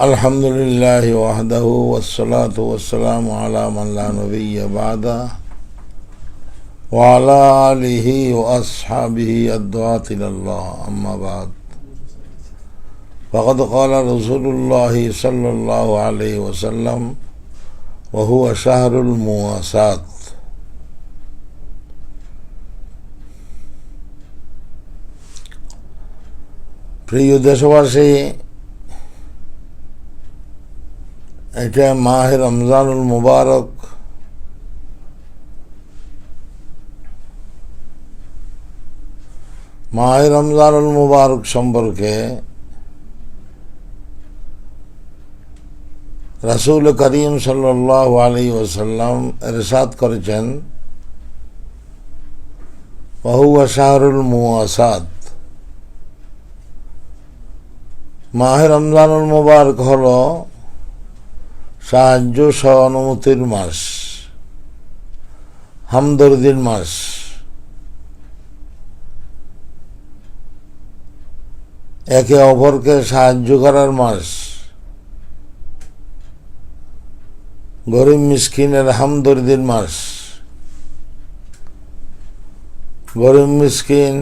الحمد لله وحده والصلاة والسلام على من لا نبي بعده وعلى آله وأصحابه الدعاة إلى الله أما بعد فقد قال رسول الله صلى الله عليه وسلم وهو شهر المواساة প্রিয় দেশবাসী এটা মাহে রমজানুল মুবারক। মাহে রমজানুল মুবারক সম্পর্কে রাসুল করিম সাল্লাহ আলী ওসাল্লাম এরশাদ করেছেন বহুয়া শাহরুল মুআসাদ মাহে রমজানুল মুবারক হল সাহায্য সহানুমতির মাস, হামদর্দির মাস। একে অপরকে সাহায্য করার মাস। গরিব মিসকিনের হামদর্দির মাস। গরিব মিসকিন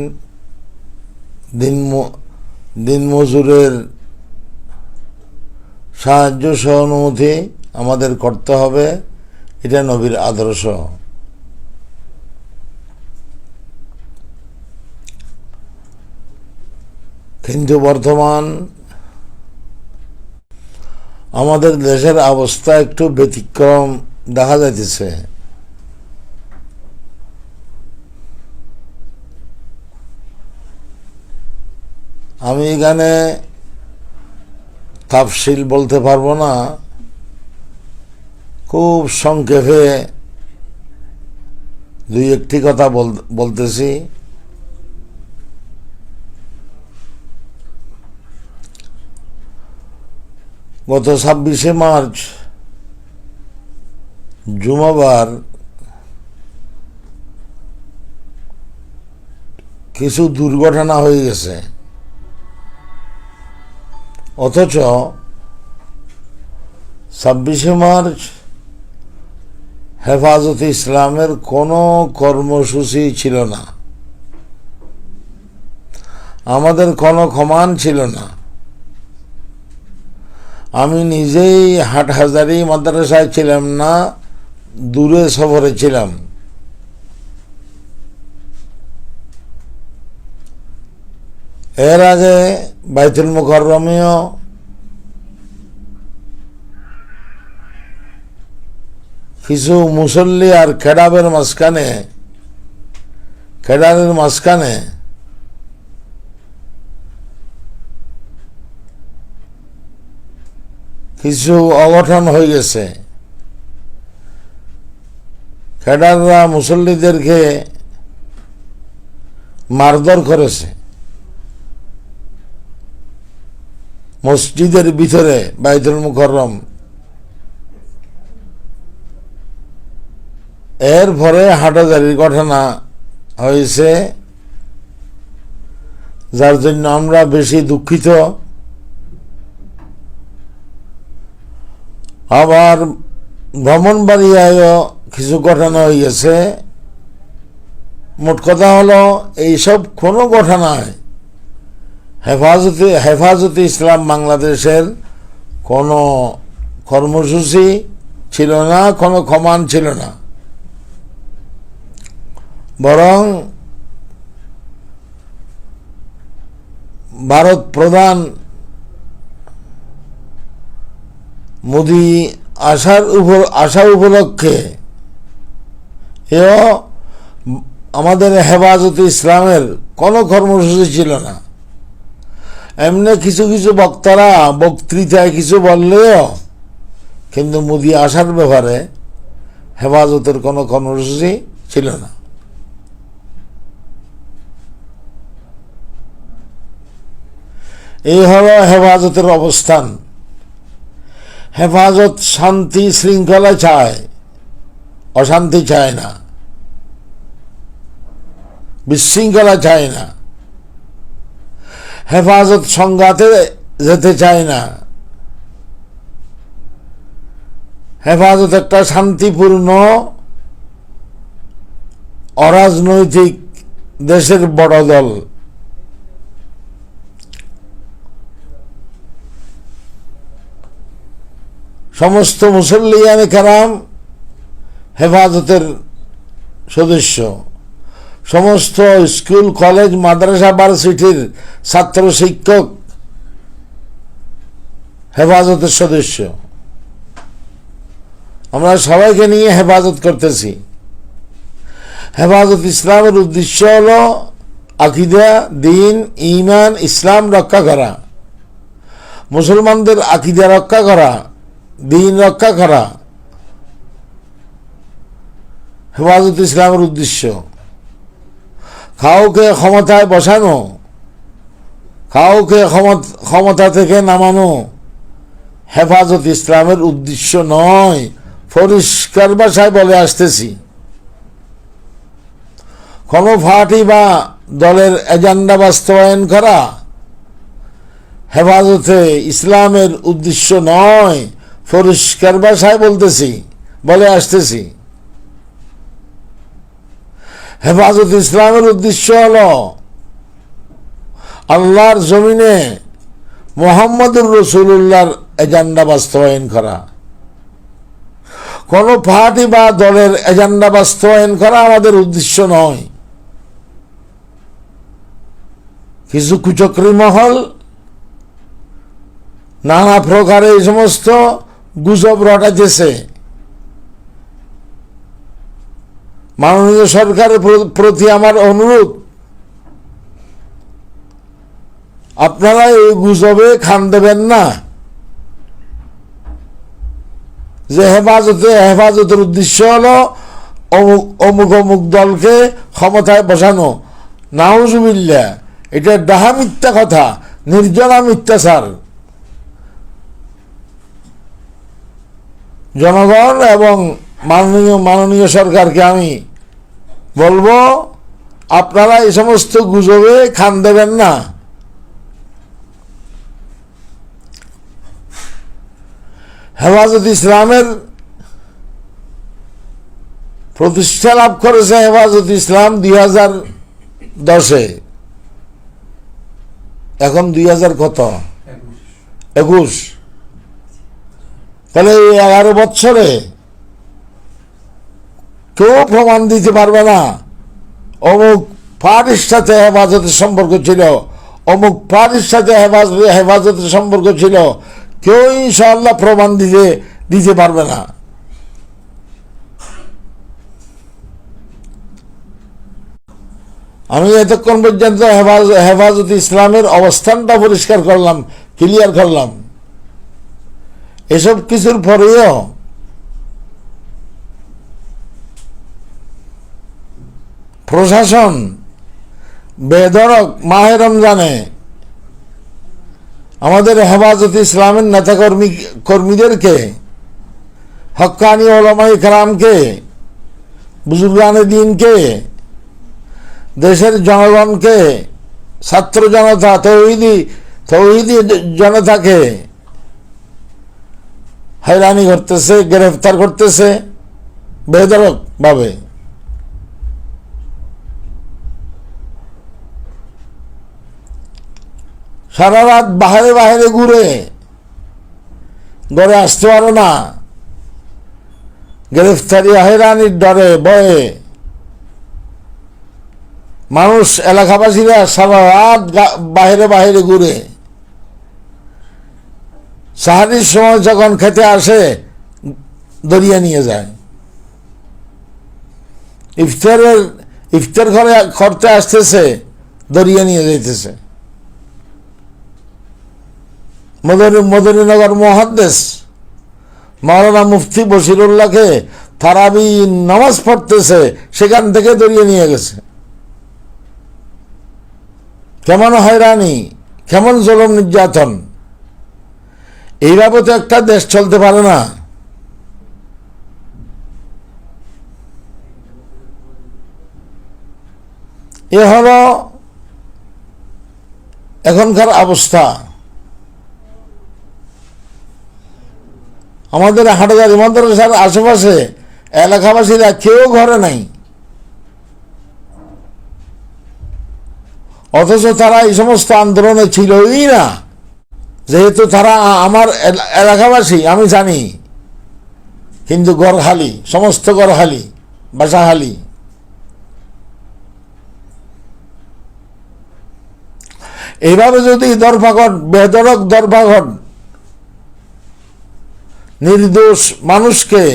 দিন দিন মজুরের সাহায্য সহানুভূতি আমাদের করতে হবে, এটা নবীর আদর্শ। কিন্তু বর্তমান আমাদের দেশের অবস্থা একটু ব্যতিক্রম দেখা যাইতেছে। আমি এখানে তাফসিল বলতে পারব না। খুব সংক্ষেপে দুই একটি কথা বলতেছি। গত ছাব্বিশে মার্চ, জুমাবার কিছু দুর্ঘটনা হয়ে গেছে। অথচ ছাব্বিশে মার্চ হেফাজত ইসলামের কোনো কর্মসূচি ছিল না। আমাদের কোনো ক্ষমান ছিল না। আমি নিজেই হাটহাজারি মাদ্রাসায় ছিলাম না, দূরে সফরে ছিলাম। এর আগে বাইতুল মুকরমেও কিছু মুসল্লি আর খেডাবের মাঝখানে খেডারের মাঝখানে কিছু অঘটন হয়ে গেছে। খেডাররা মুসল্লিদেরকে মারধর করেছে। মসজিদের ভিতরে বাইতুল মুকরম এর পরে হাটাজারির ঘটনা হয়েছে, যার জন্য আমরা বেশি দুঃখিত। আবার ভ্রমণবাড়িয়ায়ও কিছু ঘটনা হয়ে গেছে মোট কথা হলো, এইসব কোনো ঘটনায় হেফাজতে হেফাজতে ইসলাম বাংলাদেশের কোনো কর্মসূচি ছিল না, কোনো ক্ষমান ছিল না। বরং ভারত প্রধান মোদি আসার উপর আসা উপলক্ষে এও আমাদের হেফাজত ইসলামের কোনো কর্মসূচি ছিল না। এমনি কিছু কিছু বক্তারা বক্তৃতায় কিছু বললেও কিন্তু মোদি আসার ব্যাপারে হেফাজতের কোনো কর্মসূচি ছিল না। এই হল হেফাজতের অবস্থান। হেফাজত শান্তি শৃঙ্খলা চায়, অশান্তি চায় না। বিশৃঙ্খলা চায় না। হেফাজত সংঘাতে যেতে চায় না। হেফাজত একটা শান্তিপূর্ণ, অরাজনৈতিক দেশের বড় দল। সমস্ত মুসল্লিয়ান কারাম হেফাজতের সদস্য। সমস্ত স্কুল, কলেজ, মাদ্রাসা, ভার্সিটির ছাত্র শিক্ষক হেফাজতের সদস্য। আমরা সবাইকে নিয়ে হেফাজত করতেছি। হেফাজত ইসলামের উদ্দেশ্য হল আকিদা, দিন ইমান ইসলাম রক্ষা করা। মুসলমানদের আকিদা রক্ষা করা। দিন রক্ষা করা। হেফাজত ইসলামের উদ্দেশ্য। কাউকে ক্ষমতায় বসানো, কাউকে ক্ষমতা থেকে নামানো হেফাজত ইসলামের উদ্দেশ্য নয়। পরিষ্কার ভাষায় বলে আসতেছি। কোনো পার্টি বা দলের এজেন্ডা বাস্তবায়ন করা হেফাজতে ইসলামের উদ্দেশ্য নয়। পরিষ্কার ভাষায় বলতেছি, বলে আসতেছি। হেফাজত ইসলামের উদ্দেশ্য হল আল্লাহর জমিনে মোহাম্মদুর রসুল্লাহর এজেন্ডা বাস্তবায়ন করা। কোনো পার্টি বা দলের এজেন্ডা বাস্তবায়ন করা আমাদের উদ্দেশ্য নয়। কিছু কুচক্রী মহল, নানা প্রকারে এই সমস্ত গুজব রটাইতেছে। মাননীয় সরকারের প্রতি আমার অনুরোধ, আপনারা এই গুজবে খান দেবেন না। যে হেফাজতে, হেফাজতের উদ্দেশ্য হলো অমুক অমুক দলকে ক্ষমতায় বসানো। নাউজুবিল্লা এটা ডাহা মিথ্যা কথা নির্জনা মিথ্যাচার। জনগণ এবং মাননীয় মাননীয় সরকারকে আমি বলব আপনারা এই সমস্ত গুজবে খান দেবেন না। হেফাজত ইসলামের প্রতিষ্ঠা লাভ করেছে হেফাজত ইসলাম দুই হাজার দশে। এখন দুই হাজার কত? একুশ। তাহলে এই এগারো বছরে কেউ প্রমাণ দিতে পারবে না। অমুক পার্টির সাথে হেফাজতের সম্পর্ক ছিল, অমুক পার্টির সাথে হেফাজত হেফাজতের সম্পর্ক ছিল, কেউ ইনশাল্লাহ প্রমাণ দিতে দিতে পারবে না। আমি এতক্ষণ পর্যন্ত হেফাজ হেফাজত ইসলামের অবস্থানটা পরিষ্কার করলাম ক্লিয়ার করলাম। এসব কিছুর পরেও প্রশাসন বেদরক মাহে রমজানে আমাদের হেফাজত ইসলামের নেতাকর্মী কর্মীদেরকে, হক্কানি ওলামাই কালামকে বুজুর্গানে দিনকে, দেশের জনগণকে, ছাত্র জনতা, তৌহিদি তৌহিদি জনতাকে হয়রানি করতেছে, গ্রেফতার করতেছে বেদরক ভাবে। সারা রাত বাহারে বাহারে ঘুরে, ঘরে আসতে পারো না। গ্রেফতারি হয়রানির ডরে বয়ে মানুষ এলাকাবাসীরা সারা রাত বাহিরে বাহিরে ঘুরে। সাহারির সময় যখন খেতে আসে, দরিয়া নিয়ে যায়। ইফতারের, ইফতার ঘরে করতে আসতেছে, দরিয়া নিয়ে যাইতেছে। মদনী, মদনীনগর মহাদ্দেশ, মাওলানা মুফতি বশিরুল্লাহকে তারাবি নামাজ পড়তেছে, সেখান থেকে দরিয়ে নিয়ে গেছে। কেমন হয়রানি, কেমন জলম নির্যাতন। এইভাবে তো একটা দেশ চলতে পারে না। এ হলো এখনকার অবস্থা। আমাদের হাটাজারি মাদ্রাসার আশেপাশে এলাকাবাসীরা কেউ ঘরে নাই। অথচ তারা এই সমস্ত আন্দোলনে ছিলই না। যেহেতু তারা আমার এলা- এলাকাবাসী, আমি জানি। কিন্তু গড়হালি, সমস্ত গড়হালি বাসাহালি এইভাবে যদি দরপাঘট বেদরক দরপাঘট নির্দোষ মানুষকে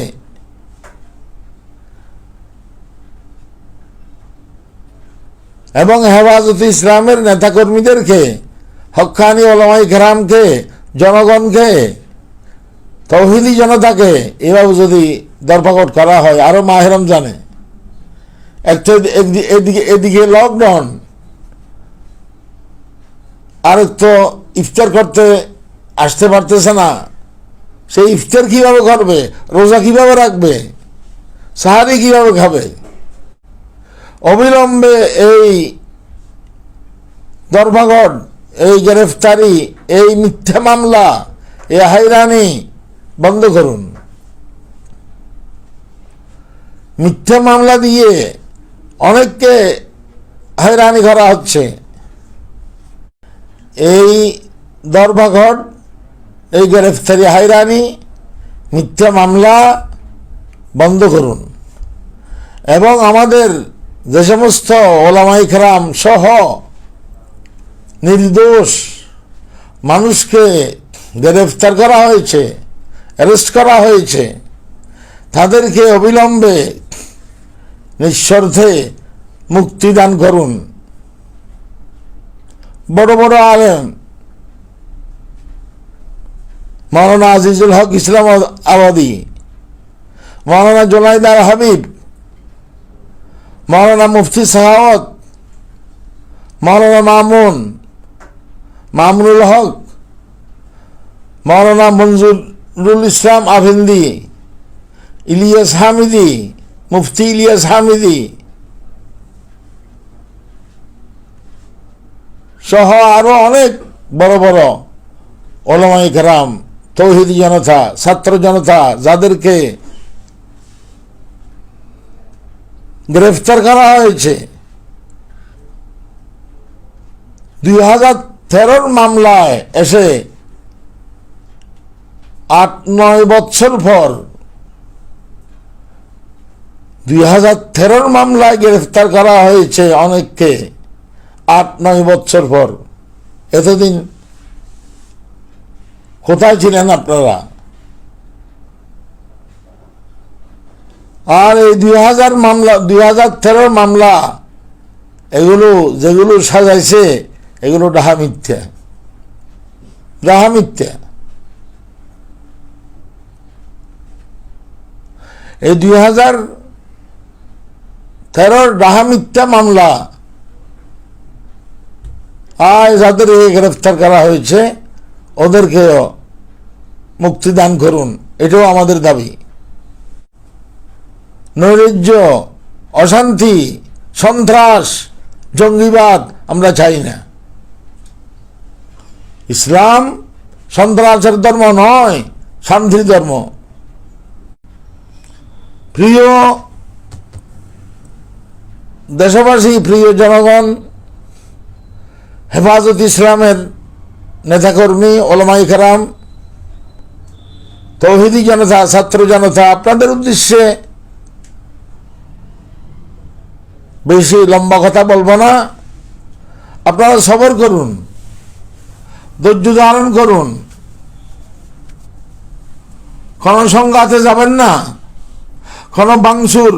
এবং হেফাজত ইসলামের নেতাকর্মীদেরকে হক্কানি ওলামাই কেরামকে জনগণকে, তৌহিদি জনতাকে এভাবে যদি দরপাকট করা হয়, আরও মাহেরম জানে এদি- এদিকে এদিকে লকডাউন। আর তো ইফতার করতে আসতে পারতেছে না। সেই ইফতার কীভাবে করবে? রোজা কীভাবে রাখবে? সাহারি কীভাবে খাবে? অবিলম্বে এই ধর্মঘট এই গ্রেফতারি, এই মিথ্যা মামলা, এই হাইরানি বন্ধ করুন। মিথ্যা মামলা দিয়ে অনেককে হয়রানি করা হচ্ছে। এই ধর্মঘট এই গ্রেফতারি হাইরানি মিথ্যা মামলা বন্ধ করুন। এবং আমাদের যে সমস্ত ওলামাই খেরাম সহ নির্দোষ। মানুষকে গ্রেফতার করা হয়েছে, অ্যারেস্ট করা হয়েছে। তাদেরকে অবিলম্বে নিঃস্বার্থে মুক্তিদান করুন। বড় বড় আলেম মৌলানা আজিজুল হক ইসলাম আবাদি মৌলানা জোনাইদার হাবিব মৌলানা মুফতি সাহাওয়াত মৌলানা মামুন মামুনুল হক মৌলানা মঞ্জুরুল ইসলাম আফিন্দি ইলিয়াস হামিদি, মুফতি ইলিয়াস হামিদি সহ আরও অনেক বড় বড় ওলামাই কেরাম, তৌহিদি জনতা, ছাত্র জনতা যাদেরকে গ্রেফতার করা হয়েছে। দুই হাজার তেরোর মামলায় এসে আট, নয় বছর পর দুই হাজার তেরোর মামলায় গ্রেফতার করা হয়েছে অনেককে, আট, নয় বছর পর। এতদিন কোথায় ছিলেন আপনারা? আর এই দুই হাজার মামলা, দুই হাজার তেরোর মামলা, এগুলো যেগুলো সাজাইছে এগুলো ডাহা মিথ্যা। ডাহা মিথ্যা। এই দুই হাজার তেরোর ডাহা মিথ্যা মামলা। আজ যাদের গ্রেফতার করা হয়েছে, ওদেরকেও মুক্তি দান করুন। এটাও আমাদের দাবি। নৈরাজ্য, অশান্তি, সন্ত্রাস, জঙ্গিবাদ আমরা চাই না। ইসলাম সন্ত্রাসের ধর্ম নয়, শান্তির ধর্ম। প্রিয় দেশবাসী, প্রিয় জনগণ, হেফাজত ইসলামের নেতাকর্মী, ওলামাই কারাম, তৌহিদি জনতা, ছাত্র জনতা, আপনাদের উদ্দেশ্যে বেশি লম্বা কথা বলব না। আপনারা সবর করুন। ধৈর্য ধারণ করুন। কোন সংঘাতে যাবেন না। কোন বাংসুর,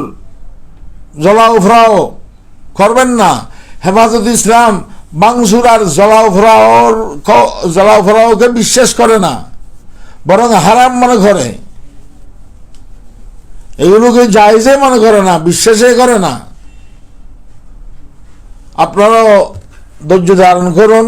জলাও ফ্রাও করবেন না। হেফাজত ইসলাম বাংসুর আর জলাও ফ্রাওর জলাও ফ্রাওকে বিশ্বাস করে না, বরং হারাম মনে করে। এগুলোকে জায়জে মনে করে না, বিশ্বাসে করে না। আপনারাও ধৈর্য ধারণ করুন।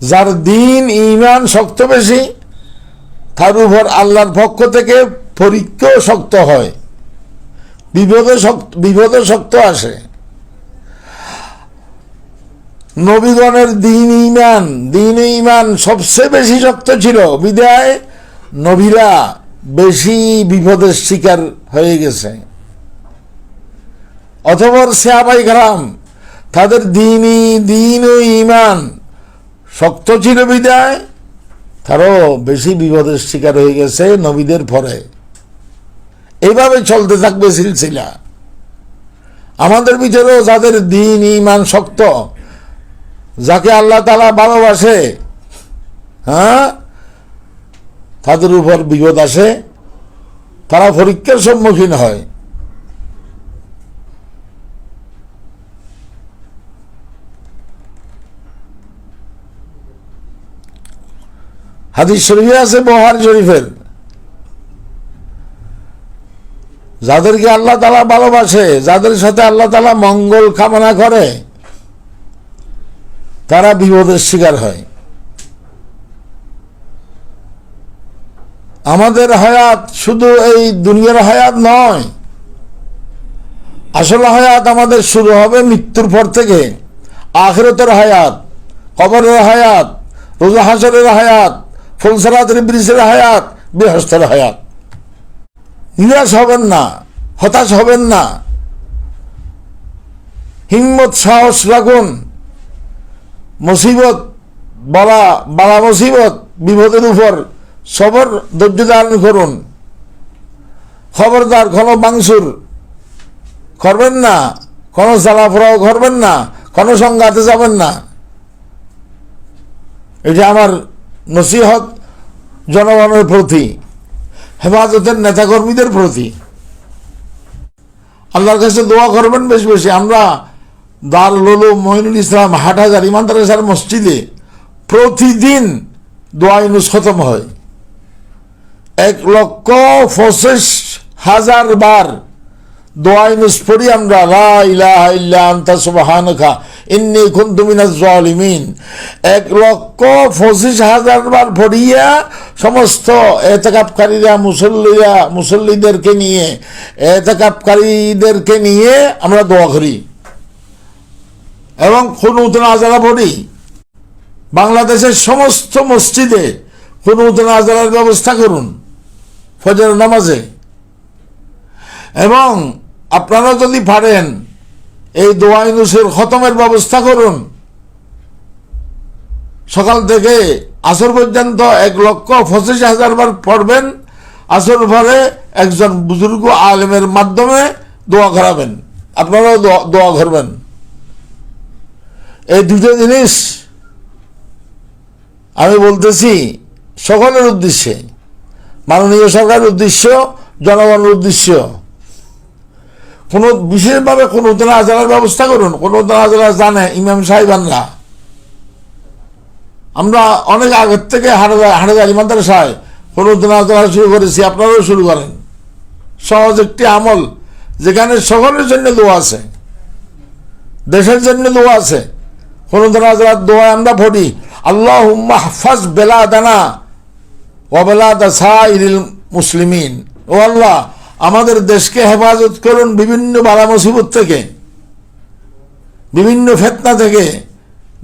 যার দিন ইমান শক্ত বেশি, তার উপর আল্লাহর পক্ষ থেকে পরীক্ষাও শক্ত হয়। বিপদে শক্ত বিপদে শক্ত আসে। নবীগণের দিন ইমান দিন ইমান সবচেয়ে বেশি শক্ত ছিল। বিদায়, নবীরা বেশি বিপদের শিকার হয়ে গেছে। অথবা সাহাবাই গ্রাম তাদের দিনই দিন ইমান শক্ত ছিল বিদায়। তারও বেশি বিপদের শিকার হয়ে গেছে নবীদের পরে। এইভাবে চলতে থাকবে সিলসিলা। আমাদের ভিতরেও যাদের দিন ইমান শক্ত, যাকে আল্লাহ তালা ভালোবাসে হ্যাঁ তাদের উপর বিপদ আসে, তারা পরীক্ষার সম্মুখীন হয়। হাদিস শরীফে আছে বহার শরীফের। যাদেরকে আল্লাহ তালা ভালোবাসে, যাদের সাথে আল্লাহ তালা মঙ্গল কামনা করে, তারা বিপদের শিকার হয়। আমাদের হায়াত শুধু এই দুনিয়ার হায়াত নয়, আসল হায়াত আমাদের শুরু হবে মৃত্যুর পর থেকে। আখেরতের হায়াত, কবরের হায়াত, রোজা হাসরের হায়াত ফুলসরাতের ব্রিজের হায়াত বৃহস্তের হায়াত। নিরাশ হবেন না, হতাশ হবেন না। হিম্মত, সাহস রাখুন। মুসিবত, বলা, বালা মুসিবত, বিপদের উপর সবর, ধৈর্য ধারণ করুন। খবরদার, কোনো বাংসুর করবেন না, কোনো জ্বালাফোড়াও করবেন না, কোনো সংঘাতে যাবেন না। এটা আমার নসিহত জনগণের প্রতি, হেফাজতের নেতাকর্মীদের প্রতি। আল্লাহর কাছে দোয়া করবেন বেশি বেশি। আমরা দারুল মহিনুল ইসলাম হাটহাজার ইমানদারেসার মসজিদে প্রতিদিন দোয়া ইনুস খতম হয়। এক লক্ষ পঁচিশ হাজার বার দোয়া ইনুস পড়ি আমরা, লা ইলাহা ইল্লা আনতা সুবহানাকা। ইন্নী কুনতু মিনাজ জালিমিন। এক লক্ষ পঁচিশ হাজার বার পড়িয়া সমস্ত এতেকাপকারীরা, মুসল্লিরা, মুসল্লিদেরকে নিয়ে, এতেকাপকারীদেরকে নিয়ে আমরা দোয়া করি। এবং খুনুত নাজারা পড়ি। বাংলাদেশের সমস্ত মসজিদে খুনুত নাজারার ব্যবস্থা করুন ফজর নামাজে। এবং আপনারা যদি পারেন এই দোয়াইনুসের খতমের ব্যবস্থা করুন। সকাল থেকে আসর পর্যন্ত এক লক্ষ পঁচিশ হাজার বার পড়বেন, আসর পরে একজন বুজুর্গ আলেমের মাধ্যমে দোয়া করাবেন। আপনারাও দোয়া- দোয়া করবেন। এই দুটো জিনিস আমি বলতেছি সকলের উদ্দেশ্যে। মাননীয় সরকারের উদ্দেশ্য, জনগণের উদ্দেশ্য। কোনো বিশেষভাবে কোনো উদ্দান আজারার ব্যবস্থা করুন, কোনো উদ্দান আজারা জানে, ইমাম সাহেবানরা আমরা অনেক আগের থেকে হাড়ে হাড়ে ইমানদার সাহেব কোনো উদ্দান আজারা শুরু করেছি, আপনারাও শুরু করেন। সহজ একটি আমল, যেখানে সকলের জন্য দোয়া আছে, দেশের জন্য দোয়া আছে। কোনো হাজরাত দোয়া আমরা পড়ি আল্লাহ হাফাজ বেলা দানা ওবেলা দাসাইল মুসলিমিন। ও আল্লাহ আমাদের দেশকে হেফাজত করুন বিভিন্ন বালা মুসিবত থেকে, বিভিন্ন ফেতনা থেকে,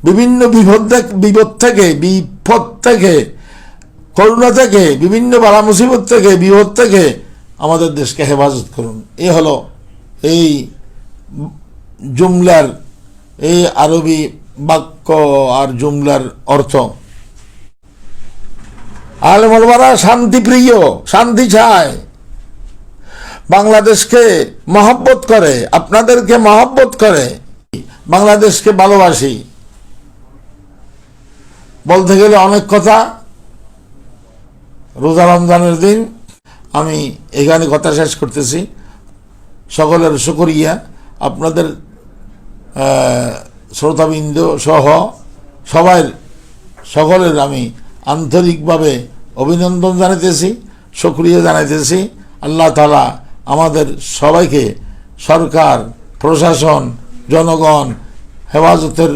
বিভিন্ন বিপদ বিপদ থেকে বিপদ থেকে, করুণা থেকে, বিভিন্ন বালা মুসিবত থেকে, বিপদ থেকে আমাদের দেশকে হেফাজত করুন। এ হলো এই জুমলার, এই আরবি বাক্য আর জুমলার অর্থ। আলমলবারা শান্তিপ্রিয় শান্তি চায়। বাংলাদেশকে মহব্বত করে, আপনাদেরকে মহব্বত করে, বাংলাদেশকে ভালোবাসি। বলতে গেলে অনেক কথা। রোজা রমজানের দিন আমি এখানে কথা শেষ করতেছি। সকলের শুকরিয়া। আপনাদের শ্রোতাবৃন্দ সহ সবাই সকলের আমি আন্তরিকভাবে অভিনন্দন জানাইতেছি সক্রিয় জানাইতেছি। আল্লাহ তালা আমাদের সবাইকে সরকার, প্রশাসন, জনগণ, হেফাজতের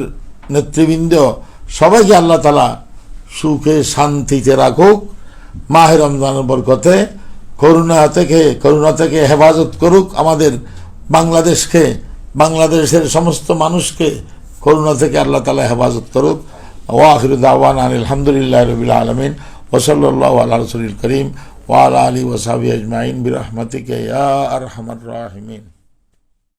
নেতৃবৃন্দ, সবাইকে আল্লাহ তালা সুখে, শান্তিতে রাখুক, মাহে রমজানের বরকতে, করুণা থেকে করুণা থেকে হেফাজত করুক আমাদের বাংলাদেশকে, বাংলাদেশের সমস্ত মানুষকে করুণা থেকে আল্লাহ তালা হেফাজত করুক। ওয়াহির আলহামদুলিল্লাহ রবিল আলমিন। ওসল্লাহ আল্লাহ রসুল করিম। وعلى آله وصحبه أجمعين برحمتك يا أرحم الراحمين.